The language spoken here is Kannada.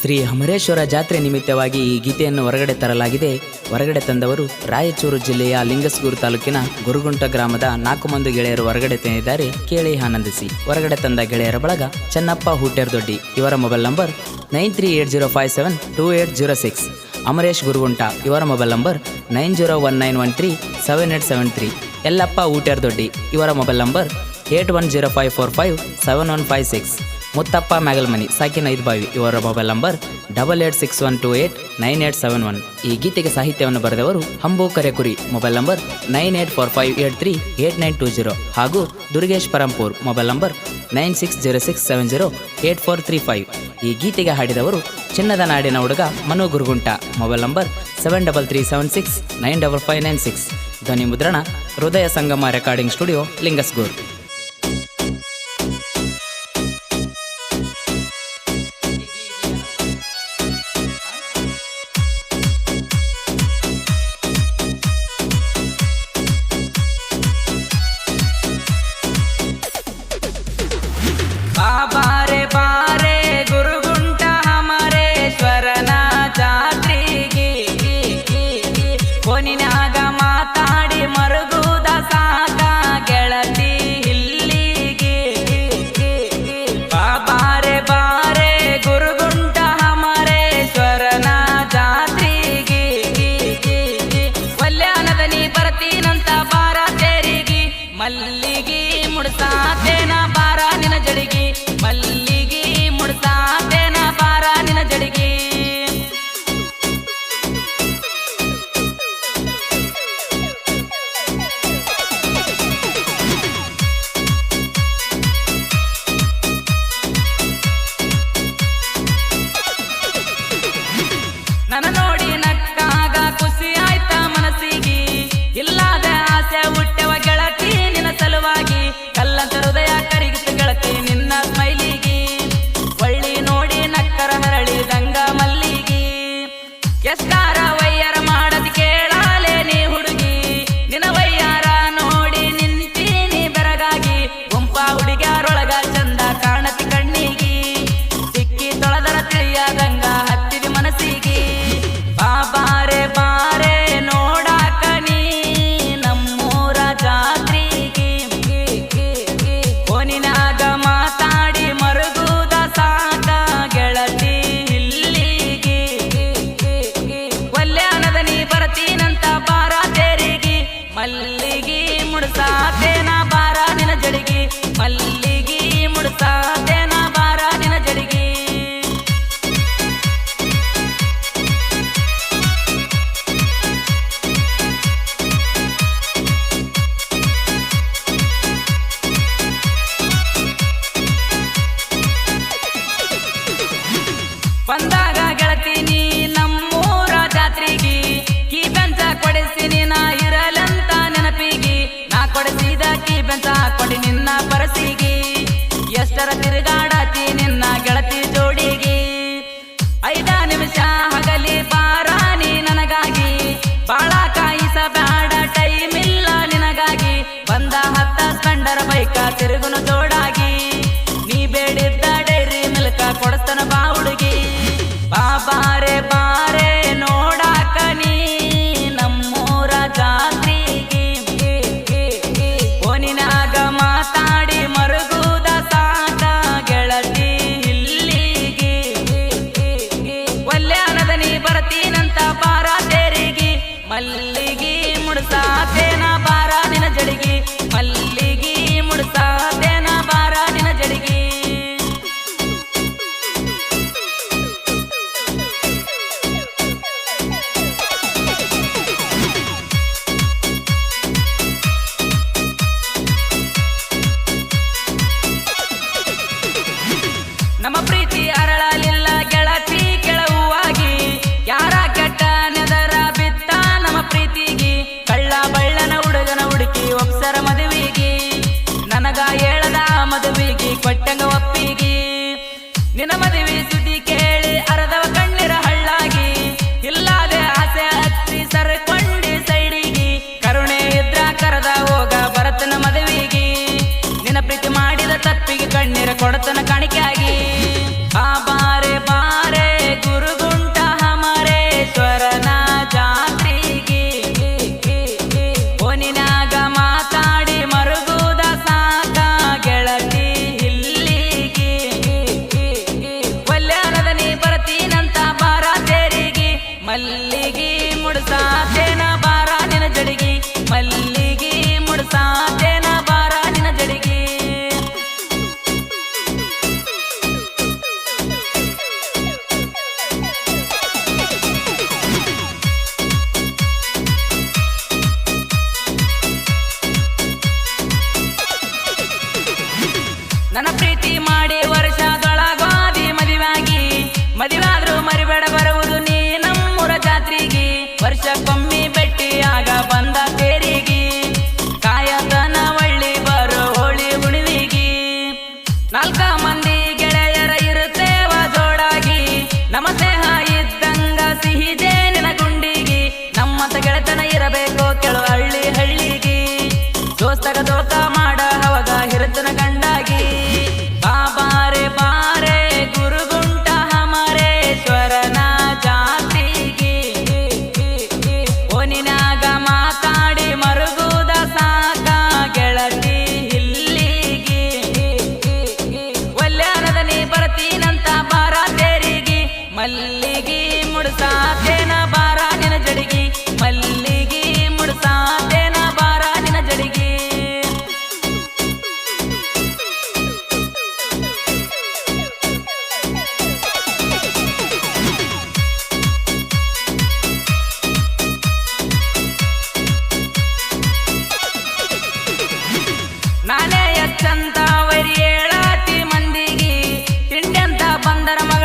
ಶ್ರೀ ಅಮರೇಶ್ವರ ಜಾತ್ರೆ ನಿಮಿತ್ತವಾಗಿ ಈ ಗೀತೆಯನ್ನು ಹೊರಗಡೆ ತರಲಾಗಿದೆ. ಹೊರಗಡೆ ತಂದವರು ರಾಯಚೂರು ಜಿಲ್ಲೆಯ ಲಿಂಗಸ್ಗೂರು ತಾಲೂಕಿನ ಗುರುಗುಂಟ ಗ್ರಾಮದ ನಾಲ್ಕು ಮಂದಿ ಗೆಳೆಯರು ಹೊರಗಡೆ ತಂದಿದ್ದಾರೆ. ಕೇಳಿ ಆನಂದಿಸಿ. ಹೊರಗಡೆ ತಂದ ಗೆಳೆಯರ ಬಳಗ ಚೆನ್ನಪ್ಪ ಹೂಟೇರ್ ದೊಡ್ಡಿ. ಇವರ mobile number nine three eight zero five seven two eight zero six. Amaresh Gurugunta, ಇವರ mobile number nine zero one nine one three seven eight seven three. Yallappa Hooter Doddi, ಇವರ mobile number eight one zero five four five seven one five six. Muttappa Myagalmani, ಸಾಕಿನ ಐದು ಬಾವಿ ಇವರ mobile number double eight six one two eight nine eight seven one. ಈ ಗೀತೆಗೆ ಸಾಹಿತ್ಯವನ್ನು ಬರೆದವರು ಹಂಬು Karekuri, mobile number nine eight four five eight three eight nine two zero ಹಾಗೂ Durgesh Parampur, mobile number nine six zero six seven zero eight four three five. ಈ ಗೀತೆಗೆ ಹಾಡಿದವರು ಚಿನ್ನದ ನಾಡಿನ ಹುಡುಗ Manu Gurugunta, mobile number seven double three seven six nine double five nine six. ಧ್ವನಿ ಮುದ್ರಣ, Hrudaya Sangama recording studio, Lingasugur. na na na ಬಂದಾಗ ಗೆಳತೀನಿ ನಮ್ಮೂರ ಜಾತ್ರೆಗೆ, ಕೀ ಬೆಂಚ ಕೊಡಿಸಿನಿ ನಾ ಇರಲಂತ ನೆನಪಿಗೆ. ನಾ ಕೊಡಿಸಿದ ಕೀ ಬೆಂಚ ಕೊಡಿ ನಿನ್ನ ಪರಸಿಗೆ. ಎಷ್ಟರ ತಿರುಗಾಡತಿ ನಿನ್ನ ಗೆಳತಿ ಜೋಡಿಗೆ. ಐದ ನಿಮಿಷ ಹಗಲಿ ಬಾರಾನಿ ನನಗಾಗಿ. ಬಾಳ ಕಾಯಿಸಬೇಡ, ಟೈಮ್ ಇಲ್ಲ ನಿನಗಾಗಿ. ಬಂದ ಹತ್ತ ಸ್ಪೆಂಡರ್ ಬೈಕ ತಿರುಗುನು ಜೋಡಾಗಿ. ನೀ ಬೇಡಿದ್ದ ಡೈರಿ ಮಿಲ್ಕ ಕೊಡಸ್ತನ ಪ್ರೀತಿ ಅರಳಲಿಲ್ಲ ಗೆಳತಿ ಕೆಳವಾಗಿ. ಯಾರ ಕೆಟ್ಟ ನೆದರ ಬಿತ್ತ ನಮ್ಮ ಪ್ರೀತಿಗೆ? ಕಳ್ಳ ಬಳ್ಳನ ಹುಡುಗನ ಹುಡುಕಿ ಒಪ್ಸರ ಮದುವಿಗೆ. ನನಗ ಹೇಳದ ಮದುವೆಗೆ ಕೊಟ್ಟಂಗ ಒಪ್ಪಿಗೆ. ನಿನ್ನ ಮದುವೆ ಸುದ್ದಿ ಕೇಳಿ ಅರದವ ಕಣ್ಣೀರ ಹಳ್ಳಾಗಿ. ಇಲ್ಲದೆ ಆಸೆ ಹತ್ತಿ ಸರ್ಕೊಂಡಿ ಸೈಡಿಗೆ. ಕರುಣೆ ಇದ್ರ ಕರೆದ ಹೋಗ ಭರತನ ಮದುವೆಗೆ. ಪ್ರೀತಿ ಮಾಡಿದ ತಪ್ಪಿಗೆ ಕಣ್ಣೀರ ಕೊಡತನ ಕಾಣಿಕೆಯಾಗಿ. Lee. that I'm a